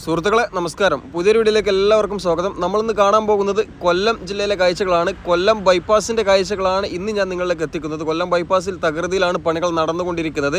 സുഹൃത്തുക്കളെ നമസ്കാരം. പുതിയൊരു വീഡിയോയിലേക്ക് എല്ലാവർക്കും സ്വാഗതം. നമ്മളിന്ന് കാണാൻ പോകുന്നത് കൊല്ലം ജില്ലയിലെ കാഴ്ചകളാണ്. കൊല്ലം ബൈപ്പാസിന്റെ കാഴ്ചകളാണ് ഇന്ന് ഞാൻ നിങ്ങളിലേക്ക് എത്തിക്കുന്നത്. കൊല്ലം ബൈപ്പാസിൽ തകൃതിയിലാണ് പണികൾ നടന്നുകൊണ്ടിരിക്കുന്നത്.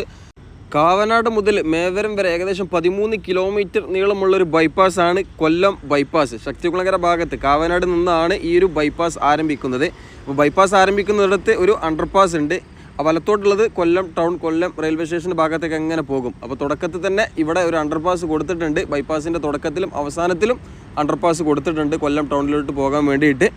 കാവനാട് മുതൽ മേവരം വരെ ഏകദേശം പതിമൂന്ന് കിലോമീറ്റർ നീളമുള്ള ഒരു ബൈപ്പാസാണ് കൊല്ലം ബൈപ്പാസ്. ശക്തികുളങ്ങര ഭാഗത്ത് കാവനാട് നിന്നാണ് ഈ ഒരു ബൈപ്പാസ് ആരംഭിക്കുന്നത്. അപ്പോൾ ബൈപ്പാസ് ആരംഭിക്കുന്നിടത്ത് ഒരു അണ്ടർപാസ് ഉണ്ട്. വലത്തോട്ടുള്ളത് കൊല്ലം ടൗൺ കൊല്ലം റെയിൽവേ സ്റ്റേഷന്റെ ഭാഗത്തേക്ക് എങ്ങനെ പോകും? അപ്പോൾ തുടക്കത്തിൽ തന്നെ ഇവിടെ ഒരു അണ്ടർപാസ് കൊടുത്തിട്ടുണ്ട്. ബൈപ്പാസിന്റെ തുടക്കത്തിലും അവസാനത്തിലും അണ്ടർപാസ് കൊടുത്തിട്ടുണ്ട് കൊല്ലം ടൗണിലോട്ട് പോകാൻ വേണ്ടിയിട്ട്.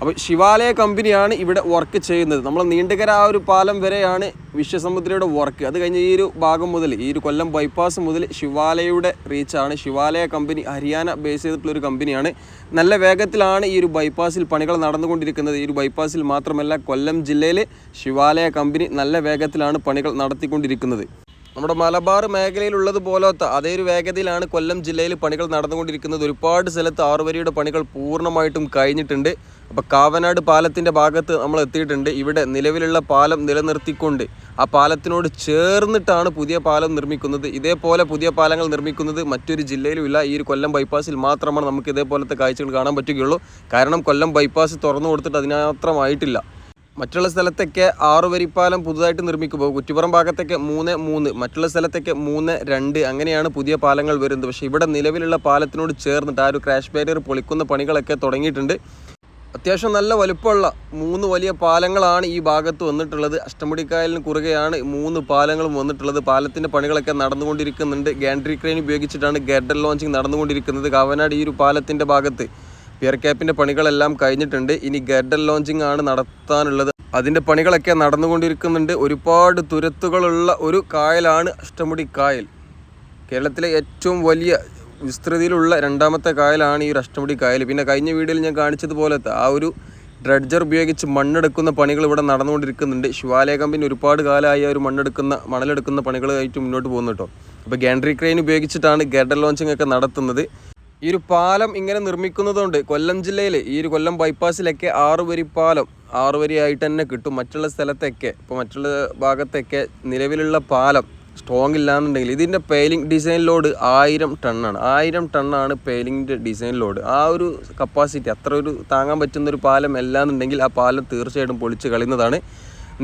അപ്പോൾ ശിവാലയ കമ്പനിയാണ് ഇവിടെ വർക്ക് ചെയ്യുന്നത്. നമ്മൾ നീണ്ടകര ആ ഒരു പാലം വരെയാണ് വിശ്വസമുദ്രയുടെ വർക്ക് അത് കഴിഞ്ഞ് ഈ ഒരു ഭാഗം മുതൽ ഈ ഒരു കൊല്ലം ബൈപ്പാസ് മുതൽ ശിവാലയയുടെ റീച്ചാണ് ശിവാലയ കമ്പനി ഹരിയാന ബേസ് ചെയ്തിട്ടുള്ള ഒരു കമ്പനിയാണ്. നല്ല വേഗത്തിലാണ് ഈ ഒരു ബൈപ്പാസിൽ പണികൾ നടന്നുകൊണ്ടിരിക്കുന്നത്. ഈ ഒരു ബൈപ്പാസിൽ മാത്രമല്ല കൊല്ലം ജില്ലയിൽ ശിവാലയ കമ്പനി നല്ല വേഗത്തിലാണ് പണികൾ നടത്തിക്കൊണ്ടിരിക്കുന്നത്. നമ്മുടെ മലബാർ മേഖലയിലുള്ളത് പോലത്തെ അതേ ഒരു വേഗതയിലാണ് കൊല്ലം ജില്ലയിൽ പണികൾ നടന്നുകൊണ്ടിരിക്കുന്നത്. ഒരുപാട് സ്ഥലത്ത് ആറുവരിയുടെ പണികൾ പൂർണമായിട്ടും കഴിഞ്ഞിട്ടുണ്ട്. അപ്പോൾ കാവനാട് പാലത്തിന്റെ ഭാഗത്ത് നമ്മൾ എത്തിയിട്ടുണ്ട്. ഇവിടെ നിലവിലുള്ള പാലം നിലനിർത്തിക്കൊണ്ട് ആ പാലത്തിനോട് ചേർന്നിട്ടാണ് പുതിയ പാലം നിർമ്മിക്കുന്നത്. ഇതേപോലെ പുതിയ പാലങ്ങൾ നിർമ്മിക്കുന്നത് മറ്റൊരു ജില്ലയിലും ഇല്ല ഈ ഒരു കൊല്ലം ബൈപ്പാസിൽ മാത്രമാണ് നമുക്ക് ഇതേപോലത്തെ കാഴ്ചകൾ കാണാൻ പറ്റുകയുള്ളൂ. കാരണം കൊല്ലം ബൈപ്പാസ് തുറന്നു കൊടുത്തിട്ട് അതിനാത്രമായിട്ടില്ല. മറ്റുള്ള സ്ഥലത്തൊക്കെ ആറ് വരിപ്പാലം പുതുതായിട്ട് നിർമ്മിക്കുമ്പോൾ കുറ്റിപ്പുറം ഭാഗത്തൊക്കെ മൂന്ന് മൂന്ന് മറ്റുള്ള സ്ഥലത്തൊക്കെ മൂന്ന് രണ്ട് അങ്ങനെയാണ് പുതിയ പാലങ്ങൾ വരുന്നത്. പക്ഷേ ഇവിടെ നിലവിലുള്ള പാലത്തിനോട് ചേർന്നിട്ട് ആ ഒരു ക്രാഷ് ബാരിയർ പൊളിക്കുന്ന പണികളൊക്കെ തുടങ്ങിയിട്ടുണ്ട്. അത്യാവശ്യം നല്ല വലുപ്പമുള്ള മൂന്ന് വലിയ പാലങ്ങളാണ് ഈ ഭാഗത്ത് വന്നിട്ടുള്ളത്. അഷ്ടമുടിക്കായലിന് കുറുകെയാണ് മൂന്ന് പാലങ്ങളും വന്നിട്ടുള്ളത്. പാലത്തിന്റെ പണികളൊക്കെ നടന്നുകൊണ്ടിരിക്കുന്നുണ്ട്. ഗാൻഡ്രി ക്രെയിൻ ഉപയോഗിച്ചിട്ടാണ് ഗഡൽ ലോഞ്ചിങ് നടന്നുകൊണ്ടിരിക്കുന്നത്. കാവനാട് ഈ ഒരു പാലത്തിന്റെ ഭാഗത്ത്. പിയർ ക്യാപ്പിന്റെ പണികളെല്ലാം കഴിഞ്ഞിട്ടുണ്ട്. ഇനി ഗഡൽ ലോഞ്ചിങ് ആണ് നടത്താനുള്ളത്. അതിന്റെ പണികളൊക്കെ നടന്നുകൊണ്ടിരിക്കുന്നുണ്ട്. ഒരുപാട് തുരത്തുകളുള്ള ഒരു കായലാണ് അഷ്ടമുടി കായൽ. കേരളത്തിലെ ഏറ്റവും വലിയ വിസ്തൃതിയിലുള്ള രണ്ടാമത്തെ കായലാണ് ഈ ഒരു അഷ്ടമുടി കായൽ. പിന്നെ കഴിഞ്ഞ വീഡിയോയിൽ ഞാൻ കാണിച്ചതുപോലത്തെ ആ ഒരു ഡ്രഡ്ജർ ഉപയോഗിച്ച് മണ്ണെടുക്കുന്ന പണികൾ ഇവിടെ നടന്നുകൊണ്ടിരിക്കുന്നുണ്ട്. ശിവാലയ കമ്പനി ഒരുപാട് കാലമായി ഒരു മണ്ണെടുക്കുന്ന മണലെടുക്കുന്ന പണികളായിട്ട് മുന്നോട്ട് പോകുന്നു കേട്ടോ. അപ്പോൾ ഗാൻഡ്രി ക്രെയിൻ ഉപയോഗിച്ചിട്ടാണ് ഗഡൽ ലോഞ്ചിങ് ഒക്കെ നടത്തുന്നത്. ഈ ഒരു പാലം ഇങ്ങനെ നിർമ്മിക്കുന്നതുകൊണ്ട് കൊല്ലം ജില്ലയിൽ ഈ ഒരു കൊല്ലം ബൈപ്പാസിലൊക്കെ ആറ് വരി പാലം ആറ് വരിയായിട്ട് തന്നെ കിട്ടും. മറ്റുള്ള സ്ഥലത്തൊക്കെ ഇപ്പോൾ മറ്റുള്ള ഭാഗത്തൊക്കെ നിലവിലുള്ള പാലം സ്ട്രോങ് ഇല്ലാന്നുണ്ടെങ്കിൽ ഇതിന്റെ പെയിലിംഗ് ഡിസൈൻ ലോഡ് ആയിരം ടണ്ണാണ് ആയിരം ടണ്ണാണ് പെയിലിങ്ങിന്റെ ഡിസൈൻ ലോഡ് ആ ഒരു കപ്പാസിറ്റി അത്ര ഒരു താങ്ങാൻ പറ്റുന്ന ഒരു പാലം അല്ലാന്നുണ്ടെങ്കിൽ ആ പാലം തീർച്ചയായിട്ടും പൊളിച്ച് കളയുന്നതാണ്.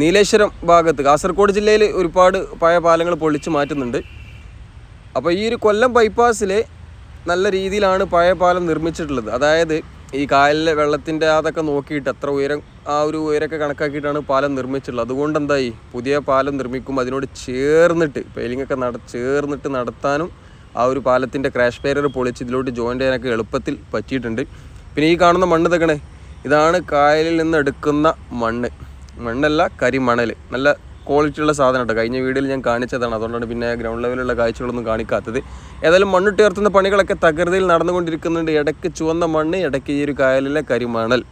നീലേശ്വരം ഭാഗത്ത് കാസർഗോഡ് ജില്ലയിൽ ഒരുപാട് പഴയ പാലങ്ങൾ പൊളിച്ച് മാറ്റുന്നുണ്ട്. അപ്പോൾ ഈ ഒരു കൊല്ലം ബൈപ്പാസിൽ നല്ല രീതിയിലാണ് പഴയ പാലം നിർമ്മിച്ചിട്ടുള്ളത്. അതായത് ഈ കായലിലെ വെള്ളത്തിന്റെ അതൊക്കെ നോക്കിയിട്ട് എത്ര ഉയരം ആ ഒരു ഉയരമൊക്കെ കണക്കാക്കിയിട്ടാണ് പാലം നിർമ്മിച്ചിട്ടുള്ളത്. അതുകൊണ്ട് എന്തായി പുതിയ പാലം നിർമ്മിക്കുമ്പോൾ അതിനോട് ചേർന്നിട്ട് പെയിലിങ്ങൊക്കെ നട ചേർന്നിട്ട് നടത്താനും ആ ഒരു പാലത്തിന്റെ ക്രാഷ് ബാരിയർ പൊളിച്ച് ഇതിലോട്ട് ജോയിൻ ചെയ്യാനൊക്കെ എളുപ്പത്തിൽ പറ്റിയിട്ടുണ്ട്. പിന്നെ ഈ കാണുന്ന മണ്ണ് തക്കണേ ഇതാണ് കായലിൽ നിന്ന് എടുക്കുന്ന മണ്ണ്. മണ്ണല്ല കരിമണൽ നല്ല ക്വാളിറ്റി ഉള്ള സാധനം കേട്ടോ കഴിഞ്ഞ വീഡിയോയിൽ ഞാൻ കാണിച്ചതാണ്. അതുകൊണ്ടാണ് പിന്നെ ഗ്രൗണ്ട് ലെവലിലുള്ള കാഴ്ചകളൊന്നും കാണിക്കാത്തത്. ഏതായാലും മണ്ണിട്ടുയർത്തുന്ന പണികളൊക്കെ തകൃതിയിൽ നടന്നുകൊണ്ടിരിക്കുന്നുണ്ട്. ഇടയ്ക്ക് ചുവന്ന മണ്ണ് ഇടയ്ക്ക് ഈ ഒരു കായലിലെ കരിമണൽ.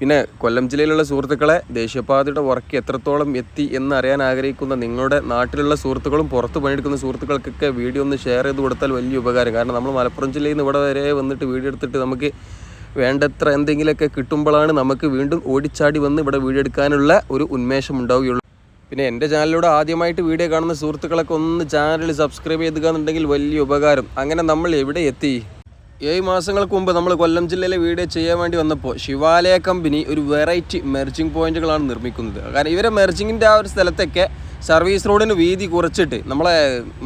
പിന്നെ കൊല്ലം ജില്ലയിലുള്ള സുഹൃത്തുക്കളെ ദേശീയപാതയുടെ വർക്ക് എത്രത്തോളം എത്തി എന്ന് അറിയാൻ ആഗ്രഹിക്കുന്ന നിങ്ങളുടെ നാട്ടിലുള്ള സുഹൃത്തുക്കളും പുറത്ത് പണിയെടുക്കുന്ന സുഹൃത്തുക്കൾക്കൊക്കെ വീഡിയോ ഒന്ന് ഷെയർ ചെയ്ത് കൊടുത്താൽ വലിയ ഉപകാരം. കാരണം നമ്മൾ മലപ്പുറം ജില്ലയിൽ നിന്ന് ഇവിടെ വരെ വന്നിട്ട് വീഡിയോ എടുത്തിട്ട് നമുക്ക് വേണ്ടത്ര എന്തെങ്കിലുമൊക്കെ കിട്ടുമ്പോഴാണ് നമുക്ക് വീണ്ടും ഓടിച്ചാടി വന്ന് ഇവിടെ വീഡിയോ എടുക്കാനുള്ള ഒരു ഉന്മേഷം ഉണ്ടാവുകയുള്ളൂ. പിന്നെ എന്റെ ചാനലിലൂടെ ആദ്യമായിട്ട് വീഡിയോ കാണുന്ന സുഹൃത്തുക്കളൊക്കെ ഒന്ന് ചാനൽ സബ്സ്ക്രൈബ് ചെയ്തുകയെന്നുണ്ടെങ്കിൽ വലിയ ഉപകാരം. അങ്ങനെ നമ്മൾ എവിടെ എത്തി? ഏഴ് മാസങ്ങൾക്ക് മുമ്പ് നമ്മൾ കൊല്ലം ജില്ലയിലെ വീഡിയോ ചെയ്യാൻ വേണ്ടി വന്നപ്പോൾ ശിവാലയ കമ്പനി ഒരു വെറൈറ്റി മെർജിങ് പോയിന്റുകളാണ് നിർമ്മിക്കുന്നത്. കാരണം ഇവരെ മെർജിങ്ങിന്റെ ആ ഒരു സ്ഥലത്തൊക്കെ സർവീസ് റോഡിന് വീതി കുറച്ചിട്ട് നമ്മളെ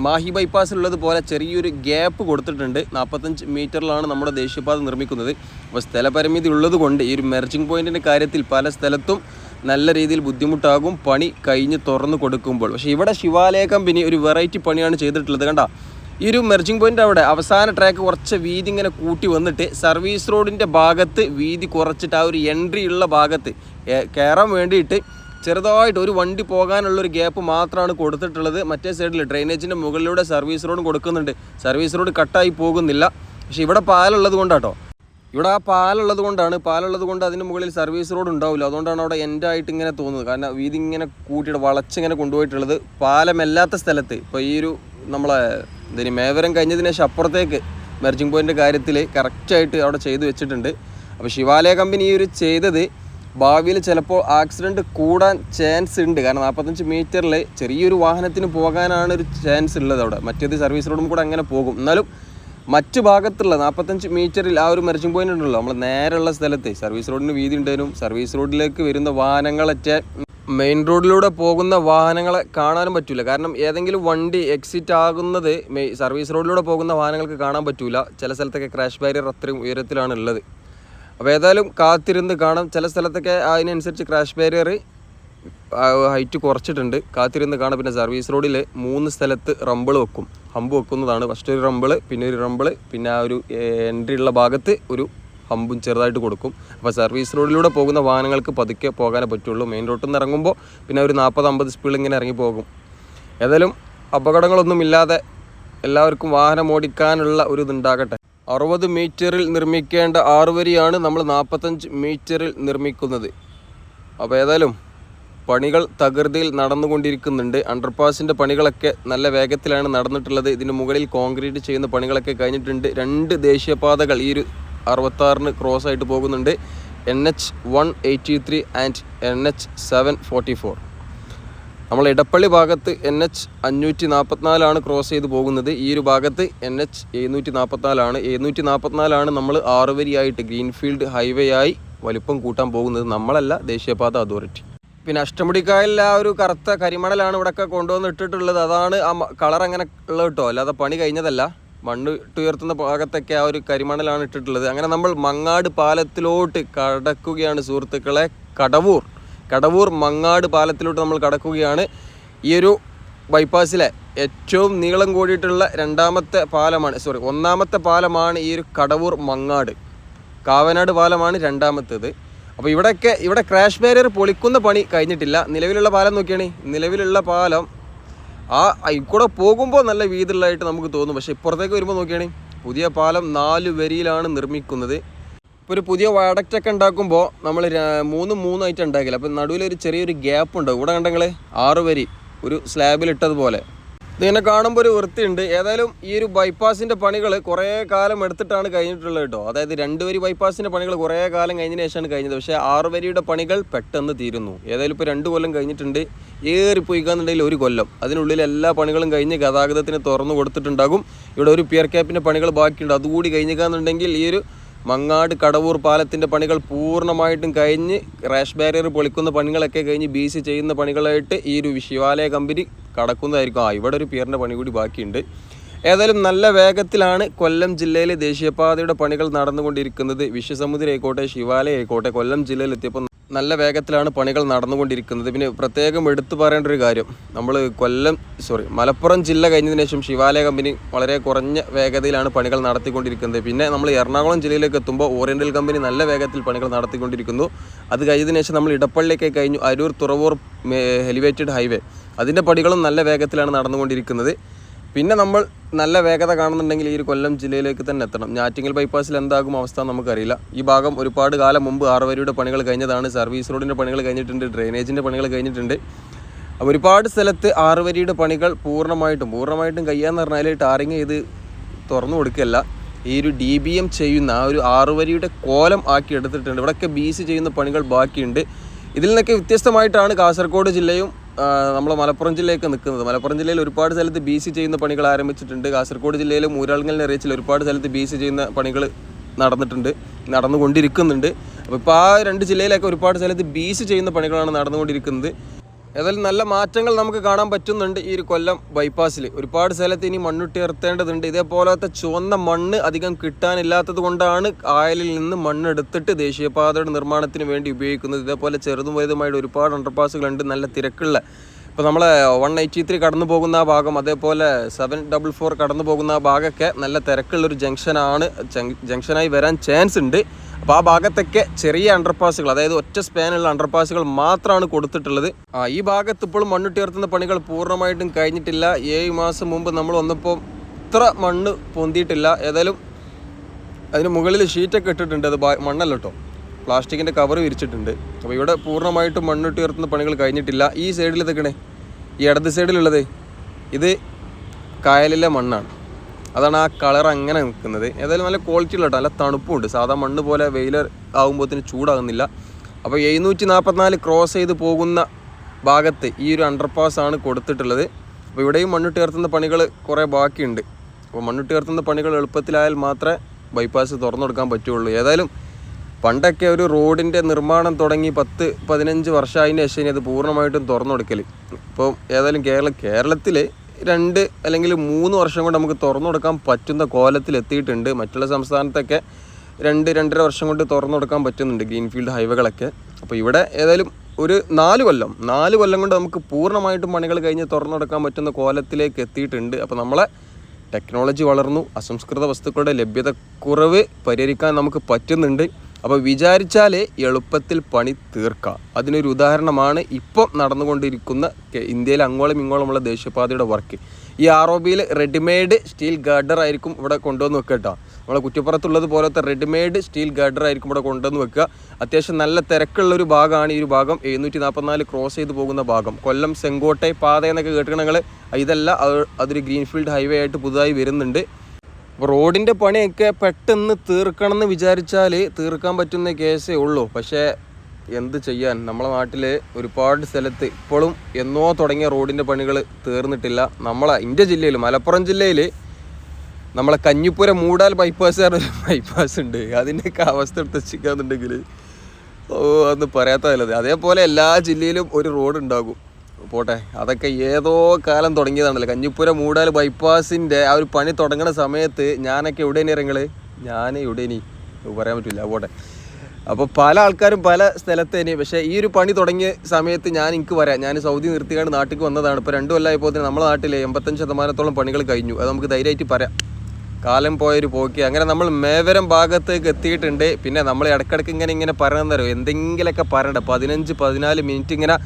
മാഹി ബൈപ്പാസിലുള്ളത് പോലെ ചെറിയൊരു ഗ്യാപ്പ് കൊടുത്തിട്ടുണ്ട്. നാൽപ്പത്തഞ്ച് മീറ്ററിലാണ് നമ്മുടെ ദേശീയപാത നിർമ്മിക്കുന്നത്. അപ്പോൾ സ്ഥലപരിമിതി ഉള്ളത് കൊണ്ട് ഈ ഒരു മെർജിങ് പോയിന്റിന്റെ കാര്യത്തിൽ പല സ്ഥലത്തും നല്ല രീതിയിൽ ബുദ്ധിമുട്ടാകും. പണി കഴിഞ്ഞ് തുറന്നു കൊടുക്കുമ്പോൾ. പക്ഷേ ഇവിടെ ശിവാലയ കമ്പനി ഒരു വെറൈറ്റി പണിയാണ് ചെയ്തിട്ടുള്ളത്. കണ്ട? ഈ ഒരു മെർജിങ് പോയിന്റ് അവിടെ അവസാന ട്രാക്ക് കുറച്ച് വീതി ഇങ്ങനെ കൂട്ടി വന്നിട്ട് സർവീസ് റോഡിന്റെ ഭാഗത്ത് വീതി കുറച്ചിട്ട് ആ ഒരു എൻട്രി ഉള്ള ഭാഗത്ത് കയറാൻ വേണ്ടിയിട്ട് ചെറുതായിട്ട് ഒരു വണ്ടി പോകാനുള്ളൊരു ഗ്യാപ്പ് മാത്രമാണ് കൊടുത്തിട്ടുള്ളത്. മറ്റേ സൈഡിൽ ഡ്രെയിനേജിന്റെ മുകളിലൂടെ സർവീസ് റോഡ് കൊടുക്കുന്നുണ്ട്. സർവീസ് റോഡ് കട്ടായി പോകുന്നില്ല. പക്ഷേ ഇവിടെ പാലുള്ളത് കൊണ്ടാട്ടോ. ഇവിടെ ആ പാലുള്ളത് കൊണ്ടാണ് പാലുള്ളത് കൊണ്ട് അതിന് മുകളിൽ സർവീസ് റോഡ് ഉണ്ടാവില്ല. അതുകൊണ്ടാണ് അവിടെ എന്റെ ആയിട്ട് ഇങ്ങനെ തോന്നുന്നത്. കാരണം വീതി ഇങ്ങനെ കൂട്ടിയിട്ട് വളച്ചിങ്ങനെ കൊണ്ടുപോയിട്ടുള്ളത് പാലമല്ലാത്ത സ്ഥലത്ത്. ഇപ്പോൾ ഈ ഒരു നമ്മളെ ഇതിന് മേവരം കഴിഞ്ഞതിന് ശേഷം അപ്പുറത്തേക്ക് മെർജിങ് പോയിന്റ് കാര്യത്തിൽ കറക്റ്റായിട്ട് അവിടെ ചെയ്തു വെച്ചിട്ടുണ്ട്. അപ്പോൾ ശിവാലയ കമ്പനി ഈ ഒരു ചെയ്തത് ഭാവിയിൽ ചിലപ്പോൾ ആക്സിഡന്റ് കൂടാൻ ചാൻസ് ഉണ്ട്. കാരണം നാൽപ്പത്തഞ്ച് മീറ്ററിൽ ചെറിയൊരു വാഹനത്തിന് പോകാനാണ് ഒരു ചാൻസ് ഉള്ളത് അവിടെ. മറ്റേത് സർവീസ് റോഡും കൂടെ അങ്ങനെ പോകും. എന്നാലും മറ്റ് ഭാഗത്തുള്ള നാൽപ്പത്തഞ്ച് മീറ്ററിൽ ആ ഒരു മെർച്ചിങ് പോയിന്റ് ഉണ്ടല്ലോ. നമ്മൾ നേരെയുള്ള സ്ഥലത്ത് സർവീസ് റോഡിന് വീതി ഉണ്ടായിരുന്നു. സർവീസ് റോഡിലേക്ക് വരുന്ന വാഹനങ്ങളൊക്കെ മെയിൻ റോഡിലൂടെ പോകുന്ന വാഹനങ്ങളെ കാണാനും പറ്റില്ല കാരണം ഏതെങ്കിലും വണ്ടി എക്സിറ്റ് ആകുന്നത് സർവീസ് റോഡിലൂടെ പോകുന്ന വാഹനങ്ങൾക്ക് കാണാൻ പറ്റില്ല ചില സ്ഥലത്തൊക്കെ ക്രാഷ് ബാരിയർ അത്രയും ഉയരത്തിലാണ് ഉള്ളത് അപ്പോൾ ഏതായാലും കാത്തിരുന്ന് കാണാം. ചില സ്ഥലത്തൊക്കെ അതിനനുസരിച്ച് ക്രാഷ് ബാരിയർ ഹൈറ്റ് കുറച്ചിട്ടുണ്ട്. കാത്തിരുന്ന് കാണാം. പിന്നെ സർവീസ് റോഡിൽ മൂന്ന് സ്ഥലത്ത് റമ്പിൾ വെക്കും. ഹമ്പ് വെക്കുന്നതാണ്. ഫസ്റ്റ് ഒരു റമ്പിൾ പിന്നെ ഒരു റമ്പിൾ പിന്നെ ആ ഒരു എൻട്രി ഉള്ള ഭാഗത്ത് ഒരു ഹമ്പും ചെറുതായിട്ട് കൊടുക്കും. അപ്പോൾ സർവീസ് റോഡിലൂടെ പോകുന്ന വാഹനങ്ങൾക്ക് പതുക്കെ പോകാനേ പറ്റുള്ളൂ. മെയിൻ റോഡിൽ നിന്ന് ഇറങ്ങുമ്പോൾ പിന്നെ ഒരു നാൽപ്പത് അമ്പത് സ്പീഡിൽ ഇങ്ങനെ ഇറങ്ങി പോകും. ഏതായാലും അപകടങ്ങളൊന്നുമില്ലാതെ എല്ലാവർക്കും വാഹനം ഓടിക്കാനുള്ള ഒരു ഇതുണ്ടാകട്ടെ. അറുപത് മീറ്ററിൽ നിർമ്മിക്കേണ്ട ആറുവരിയാണ് നമ്മൾ നാൽപ്പത്തഞ്ച് മീറ്ററിൽ നിർമ്മിക്കുന്നത്. അപ്പോൾ ഏതായാലും പണികൾ തകൃതിയിൽ നടന്നുകൊണ്ടിരിക്കുന്നുണ്ട്. അണ്ടർപാസിന്റെ പണികളൊക്കെ നല്ല വേഗത്തിലാണ് നടന്നിട്ടുള്ളത്. ഇതിന് മുകളിൽ കോൺക്രീറ്റ് ചെയ്യുന്ന പണികളൊക്കെ കഴിഞ്ഞിട്ടുണ്ട്. രണ്ട് ദേശീയപാതകൾ ഈ ഒരു അറുപത്താറിന് ക്രോസ് ആയിട്ട് പോകുന്നുണ്ട്. N H one eighty three and N H seven forty four നമ്മൾ ഇടപ്പള്ളി ഭാഗത്ത് എൻ എച്ച് അഞ്ഞൂറ്റി നാൽപ്പത്തിനാലാണ് ക്രോസ് ചെയ്ത് പോകുന്നത്. ഈ ഒരു ഭാഗത്ത് എൻ എച്ച് എഴുന്നൂറ്റി നാൽപ്പത്തിനാലാണ് എഴുന്നൂറ്റി നാൽപ്പത്തിനാലാണ് നമ്മൾ ആറുവരിയായിട്ട് ഗ്രീൻഫീൽഡ് ഹൈവേ ആയി വലിപ്പം കൂട്ടാൻ പോകുന്നത്. നമ്മളല്ല ദേശീയപാത അതോറിറ്റി. പിന്നെ അഷ്ടമുടിക്കായലിൽ ആ ഒരു കറുത്ത കരിമണലാണ് ഇവിടെയൊക്കെ കൊണ്ടുവന്ന് ഇട്ടിട്ടുള്ളത്. അതാണ് ആ കളർ അങ്ങനെ ഉള്ളത് കേട്ടോ. അല്ലാതെ പണി കഴിഞ്ഞതല്ല. മണ്ണ് ഇട്ടുയർത്തുന്ന ഭാഗത്തൊക്കെ ആ ഒരു കരിമണലാണ് ഇട്ടിട്ടുള്ളത്. അങ്ങനെ നമ്മൾ മങ്ങാട് പാലത്തിലോട്ട് കടക്കുകയാണ് സുഹൃത്തുക്കളെ. കടവൂർ. കടവൂർ മങ്ങാട് പാലത്തിലോട്ട് നമ്മൾ കടക്കുകയാണ്. ഈ ഒരു ബൈപ്പാസിലെ ഏറ്റവും നീളം കൂടിയിട്ടുള്ള രണ്ടാമത്തെ പാലമാണ് സോറി ഒന്നാമത്തെ പാലമാണ് ഈ ഒരു കടവൂർ മങ്ങാട്. കാവനാട് പാലമാണ് രണ്ടാമത്തേത്. അപ്പോൾ ഇവിടെയൊക്കെ ഇവിടെ ക്രാഷ് ബാരിയർ പൊളിക്കുന്ന പണി കഴിഞ്ഞിട്ടില്ല. നിലവിലുള്ള പാലം നോക്കിയാണ്. നിലവിലുള്ള പാലം ആ കൂടെ പോകുമ്പോൾ നല്ല വീതിയുള്ളതായിട്ട് നമുക്ക് തോന്നും. പക്ഷേ ഇപ്പുറത്തേക്ക് വരുമ്പോൾ നോക്കിയാണ് പുതിയ പാലം നാല് വരിയിലാണ് നിർമ്മിക്കുന്നത്. ഇപ്പോൾ ഒരു പുതിയ വയഡക്റ്റ് ഉണ്ടാക്കുമ്പോൾ നമ്മൾ മൂന്ന് മൂന്നായിട്ട് ഉണ്ടാക്കില്ല. അപ്പോൾ നടുവിലൊരു ചെറിയൊരു ഗ്യാപ്പ് ഉണ്ടാവും ഇവിടെ കണ്ടെങ്കിൽ ആറ് വരി. ഒരു സ്ലാബിലിട്ടതുപോലെ ഇതിങ്ങനെ കാണുമ്പോൾ ഒരു വൃത്തിയുണ്ട്. ഏതായാലും ഈ ഒരു ബൈപ്പാസിന്റെ പണികൾ കുറേ കാലം എടുത്തിട്ടാണ് കഴിഞ്ഞിട്ടുള്ളത് കേട്ടോ. അതായത് രണ്ട് വരി ബൈപ്പാസിന്റെ പണികൾ കുറേ കാലം കഴിഞ്ഞതിന് ശേഷമാണ് കഴിഞ്ഞത്. പക്ഷേ ആറ് വരിയുടെ പണികൾ പെട്ടെന്ന് തീരുന്നു. ഏതായാലും ഇപ്പോൾ രണ്ട് കൊല്ലം കഴിഞ്ഞിട്ടുണ്ട്. ഏറിപ്പോയിക്കാന്നുണ്ടെങ്കിൽ ഒരു കൊല്ലം. അതിനുള്ളിൽ എല്ലാ പണികളും കഴിഞ്ഞ് ഗതാഗതത്തിന് തുറന്നു കൊടുത്തിട്ടുണ്ടാകും. ഇവിടെ ഒരു പിയർ ക്യാപ്പിന്റെ പണികൾ ബാക്കിയുണ്ട്. അതുകൂടി കഴിഞ്ഞിക്കാന്നുണ്ടെങ്കിൽ ഈ ഒരു മങ്ങാട് കടവൂർ പാലത്തിന്റെ പണികൾ പൂർണമായിട്ടും കഴിഞ്ഞ് റാഷ് ബാരിയർ പൊളിക്കുന്ന പണികളൊക്കെ കഴിഞ്ഞ് ബി സി ചെയ്യുന്ന പണികളായിട്ട് ഈ ഒരു ശിവാലയ കമ്പനി കടക്കുന്നതായിരിക്കും. ആ ഇവിടെ ഒരു പിയറിന്റെ പണി കൂടി ബാക്കിയുണ്ട്. ഏതായാലും നല്ല വേഗത്തിലാണ് കൊല്ലം ജില്ലയിലെ ദേശീയപാതയുടെ പണികൾ നടന്നുകൊണ്ടിരിക്കുന്നത്. വിശ്വസമുദ്രം ആയിക്കോട്ടെ ശിവാലയ ആയിക്കോട്ടെ കൊല്ലം ജില്ലയിൽ എത്തിയപ്പോൾ നല്ല വേഗത്തിലാണ് പണികൾ നടന്നുകൊണ്ടിരിക്കുന്നത്. പിന്നെ പ്രത്യേകം എടുത്തു പറയേണ്ട ഒരു കാര്യം. നമ്മൾ കൊല്ലം സോറി മലപ്പുറം ജില്ല കഴിഞ്ഞതിന് ശേഷം ശിവാലയ കമ്പനി വളരെ കുറഞ്ഞ വേഗതയിലാണ് പണികൾ നടത്തിക്കൊണ്ടിരിക്കുന്നത്. പിന്നെ നമ്മൾ എറണാകുളം ജില്ലയിലേക്ക് എത്തുമ്പോൾ ഓറിയന്റൽ കമ്പനി നല്ല വേഗത്തിൽ പണികൾ നടത്തിക്കൊണ്ടിരിക്കുന്നു. അത് കഴിഞ്ഞതിന് ശേഷം നമ്മൾ ഇടപ്പള്ളിയൊക്കെ കഴിഞ്ഞു അരൂർ തുറവൂർ എലിവേറ്റഡ് ഹൈവേ. അതിന്റെ പണികളും നല്ല വേഗത്തിലാണ് നടന്നുകൊണ്ടിരിക്കുന്നത്. പിന്നെ നമ്മൾ നല്ല വേഗത കാണുന്നുണ്ടെങ്കിൽ ഈ ഒരു കൊല്ലം ജില്ലയിലേക്ക് തന്നെ എത്തണം. ഞാറ്റിങ്ങൽ ബൈപ്പാസിൽ എന്താകും അവസ്ഥ നമുക്കറിയില്ല. ഈ ഭാഗം ഒരുപാട് കാലം മുമ്പ് ആറുവരിയുടെ പണികൾ കഴിഞ്ഞതാണ്. സർവീസ് റോഡിന്റെ പണികൾ കഴിഞ്ഞിട്ടുണ്ട് ഡ്രെയിനേജിന്റെ പണികൾ കഴിഞ്ഞിട്ടുണ്ട്. ഒരുപാട് സ്ഥലത്ത് ആറുവരിയുടെ പണികൾ പൂർണമായിട്ടും പൂർണമായിട്ടും കഴിയാന്ന് പറഞ്ഞാൽ ടാറിങ് ചെയ്ത് തുറന്നു കൊടുക്കല്ല ഈ ഒരു ഡി ബി എം ചെയ്യുന്ന ആ ഒരു ആറുവരിയുടെ കോലം ആക്കി എടുത്തിട്ടുണ്ട്. ഇവിടെയൊക്കെ ബി സി ചെയ്യുന്ന പണികൾ ബാക്കിയുണ്ട്. ഇതിൽ നിന്നൊക്കെ വ്യത്യസ്തമായിട്ടാണ് കാസർഗോഡ് ജില്ലയും നമ്മൾ മലപ്പുറം ജില്ലയൊക്കെ നിൽക്കുന്നത് മലപ്പുറം ജില്ലയിൽ ഒരുപാട് സ്ഥലത്ത് ബി സി ചെയ്യുന്ന പണികൾ ആരംഭിച്ചിട്ടുണ്ട്. കാസർഗോഡ് ജില്ലയിലും ഊരാളുങ്കലിനെ നിറയിച്ചിൽ ഒരുപാട് സ്ഥലത്ത് ബി സി ചെയ്യുന്ന പണികൾ നടന്നിട്ടുണ്ട് നടന്നുകൊണ്ടിരിക്കുന്നുണ്ട്. അപ്പോൾ ഇപ്പോൾ ആ രണ്ട് ജില്ലയിലൊക്കെ ഒരുപാട് സ്ഥലത്ത് ബി സി ചെയ്യുന്ന പണികളാണ് നടന്നുകൊണ്ടിരിക്കുന്നത്. ഏതായാലും നല്ല മാറ്റങ്ങൾ നമുക്ക് കാണാൻ പറ്റുന്നുണ്ട് ഈ ഒരു കൊല്ലം ബൈപ്പാസിൽ ഒരുപാട് സ്ഥലത്ത് ഇനി മണ്ണുട്ടിയർത്തേണ്ടതുണ്ട് ഇതേപോലത്തെ ചുവന്ന മണ്ണ് അധികം കിട്ടാനില്ലാത്തത് കൊണ്ടാണ് ആയലിൽ നിന്ന് മണ്ണെടുത്തിട്ട് ദേശീയപാതയുടെ നിർമ്മാണത്തിന് വേണ്ടി ഉപയോഗിക്കുന്നത്. ഇതേപോലെ ചെറുതും വലുതുമായിട്ട് ഒരുപാട് അണ്ടർപാസുകളുണ്ട് നല്ല തിരക്കുള്ള. ഇപ്പോൾ നമ്മളെ വൺ എയ്റ്റി ത്രീ കടന്നു പോകുന്ന ആ ഭാഗം അതേപോലെ സെവൻ ഡബിൾ ഫോർ കടന്നു പോകുന്ന ആ ഭാഗമൊക്കെ നല്ല തിരക്കുള്ളൊരു ജംഗ്ഷനാണ് ജംഗ്ഷനായി വരാൻ ചാൻസ് ഉണ്ട്. അപ്പോൾ ആ ഭാഗത്തൊക്കെ ചെറിയ അണ്ടർപാസുകൾ അതായത് ഒറ്റ സ്പാനുള്ള അണ്ടർപാസുകൾ മാത്രമാണ് കൊടുത്തിട്ടുള്ളത്. ആ ഈ ഭാഗത്ത് ഇപ്പോഴും മണ്ണിട്ടുയർത്തുന്ന പണികൾ പൂർണമായിട്ടും കഴിഞ്ഞിട്ടില്ല. ഏഴ് മാസം മുമ്പ് നമ്മൾ വന്നപ്പോൾ ഇത്ര മണ്ണ് പൊന്തിയിട്ടില്ല. ഏതായാലും അതിന് മുകളിൽ ഷീറ്റൊക്കെ ഇട്ടിട്ടുണ്ട്. അത് മണ്ണല്ല കേട്ടോ പ്ലാസ്റ്റിക്കിന്റെ കവർ വിരിച്ചിട്ടുണ്ട്. അപ്പോൾ ഇവിടെ പൂർണമായിട്ടും മണ്ണിട്ട് ഉയർത്തുന്ന പണികൾ കഴിഞ്ഞിട്ടില്ല. ഈ സൈഡിൽ നിൽക്കണേ ഈ ഇടത് സൈഡിലുള്ളത് ഇത് കായലിലെ മണ്ണാണ്. അതാണ് ആ കളർ അങ്ങനെ നിൽക്കുന്നത്. ഏതായാലും നല്ല ക്വാളിറ്റി ഉള്ള നല്ല തണുപ്പുണ്ട്. സാധാ മണ്ണ് പോലെ വെയിൽ ആകുമ്പോഴത്തേന് ചൂടാകുന്നില്ല. അപ്പോൾ എഴുന്നൂറ്റി നാൽപ്പത്തിനാല് ക്രോസ് ചെയ്ത് പോകുന്ന ഭാഗത്ത് ഈ ഒരു അണ്ടർപാസ് ആണ് കൊടുത്തിട്ടുള്ളത്. അപ്പോൾ ഇവിടെയും മണ്ണിട്ട് ഉയർത്തുന്ന പണികൾ കുറേ ബാക്കിയുണ്ട്. അപ്പോൾ മണ്ണിട്ട് ഉയർത്തുന്ന പണികൾ എളുപ്പത്തിലായാൽ മാത്രമേ ബൈപ്പാസ് തുറന്നു കൊടുക്കാൻ പറ്റുള്ളൂ. ഏതായാലും പണ്ടൊക്കെ ഒരു റോഡിന്റെ നിർമ്മാണം തുടങ്ങി പത്ത് പതിനഞ്ച് വർഷമായതിന് ശേഷം അത് പൂർണമായിട്ടും തുറന്നു കൊടുക്കൽ ഇപ്പോൾ ഏതായാലും കേരള കേരളത്തിൽ രണ്ട് അല്ലെങ്കിൽ മൂന്ന് വർഷം കൊണ്ട് നമുക്ക് തുറന്നു കൊടുക്കാൻ പറ്റുന്ന കോലത്തിൽ എത്തിയിട്ടുണ്ട്. മറ്റുള്ള സംസ്ഥാനത്തൊക്കെ രണ്ട് രണ്ടര വർഷം കൊണ്ട് തുറന്നു കൊടുക്കാൻ പറ്റുന്നുണ്ട് ഗ്രീൻഫീൽഡ് ഹൈവേകളൊക്കെ. അപ്പോൾ ഇവിടെ ഏതായാലും ഒരു നാല് കൊല്ലം നാല് കൊല്ലം കൊണ്ട് നമുക്ക് പൂർണമായിട്ടും പണികൾ കഴിഞ്ഞ് തുറന്നു കൊടുക്കാൻ പറ്റുന്ന കോലത്തിലേക്ക് എത്തിയിട്ടുണ്ട്. അപ്പോൾ നമ്മളെ ടെക്നോളജി വളർന്നു അസംസ്കൃത വസ്തുക്കളുടെ ലഭ്യത കുറവ് പരിഹരിക്കാൻ നമുക്ക് പറ്റുന്നുണ്ട്. അപ്പോൾ വിചാരിച്ചാൽ എളുപ്പത്തിൽ പണി തീർക്കാം. അതിനൊരു ഉദാഹരണമാണ് ഇപ്പം നടന്നുകൊണ്ടിരിക്കുന്ന ഇന്ത്യയിൽ അങ്ങോളം ഇങ്ങോളമുള്ള ദേശീയപാതയുടെ വർക്ക്. ഈ ആർ ഒ ബിയിൽ റെഡിമെയ്ഡ് സ്റ്റീൽ ഗാർഡർ ആയിരിക്കും ഇവിടെ കൊണ്ടുവന്ന് വെക്കുക കേട്ടോ. നമ്മളെ കുറ്റിപ്പുറത്തുള്ളത് പോലത്തെ റെഡിമെയ്ഡ് സ്റ്റീൽ ഗാർഡർ ആയിരിക്കും ഇവിടെ കൊണ്ടുവന്ന് വെക്കുക. അത്യാവശ്യം നല്ല തിരക്കുള്ള ഒരു ഭാഗമാണ് ഈ ഒരു ഭാഗം. എഴുന്നൂറ്റി നാൽപ്പത്തിനാല് ക്രോസ് ചെയ്ത് പോകുന്ന ഭാഗം. കൊല്ലം സെങ്കോട്ടെ പാത എന്നൊക്കെ കേട്ടിട്ടുണ്ടെങ്കിൽ ഇതല്ല അതൊരു ഗ്രീൻഫീൽഡ് ഹൈവേ ആയിട്ട് പുതുതായി വരുന്നുണ്ട്. അപ്പോൾ റോഡിന്റെ പണിയൊക്കെ പെട്ടെന്ന് തീർക്കണം എന്ന് വിചാരിച്ചാൽ തീർക്കാൻ പറ്റുന്ന കേസേ ഉള്ളൂ. പക്ഷേ എന്ത് ചെയ്യാൻ? നമ്മളെ നാട്ടിൽ ഒരുപാട് സ്ഥലത്ത് ഇപ്പോഴും എന്നോ തുടങ്ങിയ റോഡിന്റെ പണികൾ തീർന്നിട്ടില്ല. നമ്മളെ ഇന്റെ ജില്ലയിൽ മലപ്പുറം ജില്ലയിൽ നമ്മളെ കഞ്ഞിപ്പുര മൂടാൽ ബൈപ്പാസ് ബൈപ്പാസ് ഉണ്ട്. അതിന്റെയൊക്കെ അവസ്ഥ എടുത്ത് വെച്ചിരിക്കാന്നുണ്ടെങ്കിൽ ഓ അന്ന് പറയാത്തതല്ലത് അതേപോലെ എല്ലാ ജില്ലയിലും ഒരു റോഡ് ഉണ്ടാകും പോട്ടെ അതൊക്കെ ഏതോ കാലം തുടങ്ങിയതാണല്ലോ. കഞ്ഞിപ്പുര മൂടാൽ ബൈപ്പാസിന്റെ ആ ഒരു പണി തുടങ്ങുന്ന സമയത്ത് ഞാനൊക്കെ എവിടെ ഇറങ്ങൾ ഞാൻ എവിടെ ഇനി പറയാൻ പറ്റില്ല പോട്ടെ. അപ്പോൾ പല ആൾക്കാരും പല സ്ഥലത്ത് തന്നെ പക്ഷേ ഈ ഒരു പണി തുടങ്ങിയ സമയത്ത് ഞാൻ എനിക്ക് വരാം ഞാൻ സൗദി നിർത്തിയാണ് നാട്ടിലേക്ക് വന്നതാണ്. ഇപ്പോൾ രണ്ടു കൊല്ലമായപ്പോൾ തന്നെ നമ്മുടെ നാട്ടിൽ എൺപത്തഞ്ച് ശതമാനത്തോളം പണികൾ കഴിഞ്ഞു. അത് നമുക്ക് ധൈര്യമായിട്ട് പറയാം. കാലം പോയൊരു പോക്കി. അങ്ങനെ നമ്മൾ മേവരം ഭാഗത്തേക്ക് എത്തിയിട്ടുണ്ട്. പിന്നെ നമ്മൾ ഇടയ്ക്കിടയ്ക്ക് ഇങ്ങനെ ഇങ്ങനെ പറയണമെന്നറിയോ എന്തെങ്കിലുമൊക്കെ പറയണ്ട. പതിനഞ്ച് പതിനാല് മിനിറ്റ് ഇങ്ങനെ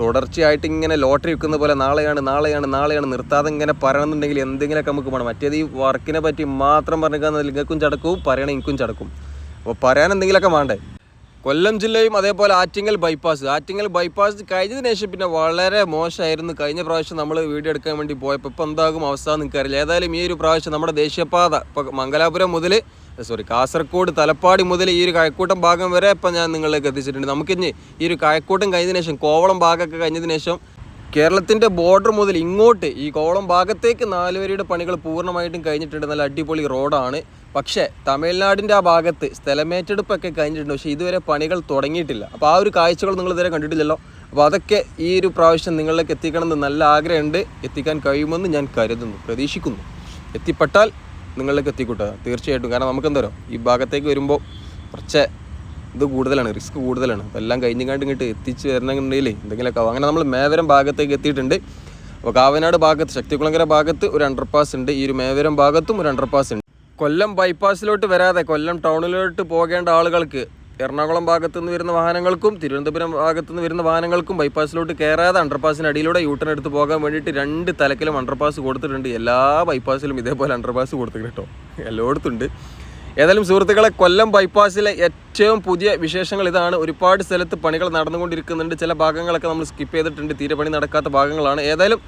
തുടർച്ചയായിട്ട് ഇങ്ങനെ ലോട്ടറി വെക്കുന്ന പോലെ നാളെയാണ് നാളെയാണ് നാളെയാണ് നിർത്താതെ ഇങ്ങനെ പറയണമെന്നുണ്ടെങ്കിൽ എന്തെങ്കിലുമൊക്കെ നമുക്ക് വേണം. മറ്റേത് ഈ വർക്കിനെ പറ്റി മാത്രം പറഞ്ഞാൽ നിങ്ങൾക്കും ചടക്കും പറയണ എനിക്കും ചടക്കും. അപ്പോൾ പറയാൻ എന്തെങ്കിലുമൊക്കെ വേണ്ടേ? കൊല്ലം ജില്ലയും അതേപോലെ ആറ്റിങ്ങൽ ബൈപ്പാസ് ആറ്റിങ്ങൽ ബൈപ്പാസ് കഴിഞ്ഞതിന് ശേഷം പിന്നെ വളരെ മോശമായിരുന്നു. കഴിഞ്ഞ പ്രാവശ്യം നമ്മൾ വീഡിയോ എടുക്കാൻ വേണ്ടി പോയപ്പോൾ ഇപ്പോൾ എന്താകും അവസ്ഥ നിൽക്കാറില്ല ഏതായാലും ഈ ഒരു പ്രാവശ്യം നമ്മുടെ ദേശീയപാത ഇപ്പോൾ മംഗലാപുരം മുതൽ സോറി കാസർഗോഡ് തലപ്പാടി മുതൽ ഈ ഒരു കഴക്കൂട്ടം ഭാഗം വരെ ഇപ്പം ഞാൻ നിങ്ങളിലേക്ക് എത്തിച്ചിട്ടുണ്ട്. നമുക്കിനി ഈ ഒരു കഴക്കൂട്ടം കഴിഞ്ഞതിന് ശേഷം കോവളം ഭാഗമൊക്കെ കഴിഞ്ഞതിന് ശേഷം കേരളത്തിന്റെ ബോർഡർ മുതൽ ഇങ്ങോട്ട് ഈ കോവളം ഭാഗത്തേക്ക് നാലുവരിയുടെ പണികൾ പൂർണമായിട്ടും കഴിഞ്ഞിട്ടുണ്ട്. നല്ല അടിപൊളി റോഡാണ്. പക്ഷേ തമിഴ്നാടിന്റെ ആ ഭാഗത്ത് സ്ഥലമേറ്റെടുപ്പൊക്കെ കഴിഞ്ഞിട്ടുണ്ട്. പക്ഷേ ഇതുവരെ പണികൾ തുടങ്ങിയിട്ടില്ല. അപ്പോൾ ആ ഒരു കാഴ്ചകൾ നിങ്ങൾ ഇതുവരെ കണ്ടിട്ടില്ലല്ലോ. അപ്പോൾ അതൊക്കെ ഈ ഒരു പ്രാവശ്യം നിങ്ങളിലേക്ക് എത്തിക്കണമെന്ന് നല്ല ആഗ്രഹമുണ്ട്. എത്തിക്കാൻ കഴിയുമെന്ന് ഞാൻ കരുതുന്നു പ്രതീക്ഷിക്കുന്നു. എത്തിപ്പെട്ടാൽ നിങ്ങളിലേക്ക് എത്തിക്കൂട്ടോ. തീർച്ചയായിട്ടും. കാരണം നമുക്ക് നമുക്കെന്തോ ഈ ഭാഗത്തേക്ക് വരുമ്പോൾ കുറച്ച് ഇത് കൂടുതലാണ് റിസ്ക് കൂടുതലാണ്. അപ്പോൾ എല്ലാം കഴിഞ്ഞ് കണ്ട് ഇങ്ങോട്ട് എത്തിച്ച് വരണമെന്നുണ്ടെങ്കിൽ എന്തെങ്കിലുമൊക്കെ അങ്ങനെ നമ്മൾ മേവരം ഭാഗത്തേക്ക് എത്തിയിട്ടുണ്ട്. അപ്പോൾ കാവനാട് ഭാഗത്ത് ശക്തികുളങ്കര ഭാഗത്ത് ഒരു അണ്ടർപാസ് ഉണ്ട്. ഈ ഒരു മേവരം ഭാഗത്തും ഒരു അണ്ടർപാസ് ഉണ്ട്. കൊല്ലം ബൈപ്പാസിലോട്ട് വരാതെ കൊല്ലം ടൗണിലോട്ട് പോകേണ്ട ആളുകൾക്ക് എറണാകുളം ഭാഗത്തുനിന്ന് വരുന്ന വാഹനങ്ങൾക്കും തിരുവനന്തപുരം ഭാഗത്തുനിന്ന് വരുന്ന വാഹനങ്ങൾക്കും ബൈപ്പാസിലോട്ട് കയറാതെ അണ്ടർപാസിന് അടിയിലൂടെ യൂട്ടൺ എടുത്ത് പോകാൻ വേണ്ടിയിട്ട് രണ്ട് തലക്കിലും അണ്ടർപാസ് കൊടുത്തിട്ടുണ്ട്. എല്ലാ ബൈപ്പാസിലും ഇതേപോലെ അണ്ടർപാസ് കൊടുത്തിട്ടുണ്ട് കേട്ടോ. എല്ലായിടത്തും ഉണ്ട്. ഏതായാലും സുഹൃത്തുക്കളെ കൊല്ലം ബൈപ്പാസിലെ ഏറ്റവും പുതിയ വിശേഷങ്ങൾ ഇതാണ്. ഒരുപാട് സ്ഥലത്ത് പണികൾ നടന്നുകൊണ്ടിരിക്കുന്നുണ്ട്. ചില ഭാഗങ്ങളൊക്കെ നമ്മൾ സ്കിപ്പ് ചെയ്തിട്ടുണ്ട്. തീരെ പണി നടക്കാത്ത ഭാഗങ്ങളാണ്. ഏതായാലും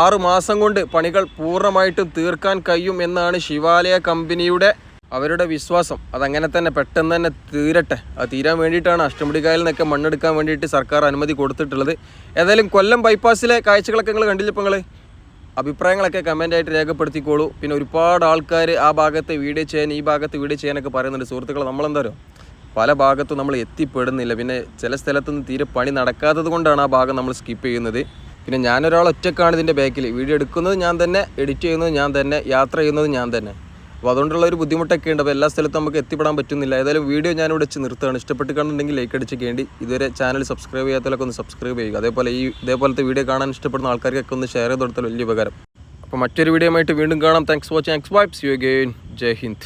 ആറുമാസം കൊണ്ട് പണികൾ പൂർണമായിട്ടും തീർക്കാൻ കഴിയും എന്നാണ് ശിവാലയ കമ്പനിയുടെ അവരുടെ വിശ്വാസം അതങ്ങനെ തന്നെ പെട്ടെന്ന് തന്നെ തീരട്ടെ. അത് തീരാൻ വേണ്ടിയിട്ടാണ് അഷ്ടമുടിക്കായൽ നിന്നൊക്കെ മണ്ണെടുക്കാൻ വേണ്ടിയിട്ട് സർക്കാർ അനുമതി കൊടുത്തിട്ടുള്ളത്. ഏതായാലും കൊല്ലം ബൈപ്പാസിലെ കാഴ്ചകളൊക്കെ നിങ്ങൾ കണ്ടില്ല ഇപ്പോൾ നിങ്ങൾ അഭിപ്രായങ്ങളൊക്കെ കമന്റായിട്ട് രേഖപ്പെടുത്തിക്കോളൂ. പിന്നെ ഒരുപാട് ആൾക്കാർ ആ ഭാഗത്ത് വീഡിയോ ചെയ്യാൻ ഈ ഭാഗത്ത് വീഡിയോ ചെയ്യാനൊക്കെ പറയുന്നുണ്ട്. സുഹൃത്തുക്കൾ നമ്മളെന്തോ പല ഭാഗത്തും നമ്മൾ എത്തിപ്പെടുന്നില്ല. പിന്നെ ചില സ്ഥലത്തുനിന്ന് തീരെ പണി നടക്കാത്തത് കൊണ്ടാണ് ആ ഭാഗം നമ്മൾ സ്കിപ്പ് ചെയ്യുന്നത്. പിന്നെ ഞാനൊരാൾ ഒറ്റക്കാണ് ഇതിന്റെ ബാക്കിൽ വീഡിയോ എടുക്കുന്നത് ഞാൻ തന്നെ എഡിറ്റ് ചെയ്യുന്നത് ഞാൻ തന്നെ യാത്ര ചെയ്യുന്നത് ഞാൻ തന്നെ. അപ്പോൾ അതുകൊണ്ടുള്ള ഒരു ബുദ്ധിമുട്ടൊക്കെ ഉണ്ട്. അപ്പോൾ എല്ലാ സ്ഥലത്തും നമുക്ക് എത്തിപ്പെടാൻ പറ്റുന്നില്ല. ഏതായാലും വീഡിയോ ഞാനിവിടെ വെച്ച് നിർത്തുകയാണ്. ഇഷ്ടപ്പെട്ട് കാണുന്നുണ്ടെങ്കിൽ ലൈക്ക് അടിച്ച് കേണ്ടി ഇതുവരെ ചാനൽ സബ്സ്ക്രൈബ് ചെയ്യാത്തവരൊക്കെ ഒന്ന് സബ്സ്ക്രൈബ് ചെയ്യുക. അതേപോലെ ഈ ഇതേപോലത്തെ വീഡിയോ കാണാൻ ഇഷ്ടപ്പെടുന്ന ആൾക്കാർക്കൊക്കെ ഒന്ന് ഷെയർ ചെയ്ത് കൊടുത്താൽ വലിയ ഉപകാരം. അപ്പോൾ മറ്റൊരു വീഡിയോ ആയിട്ട് വീണ്ടും കാണാം. Thanks watching X vibes you again Jai Hind.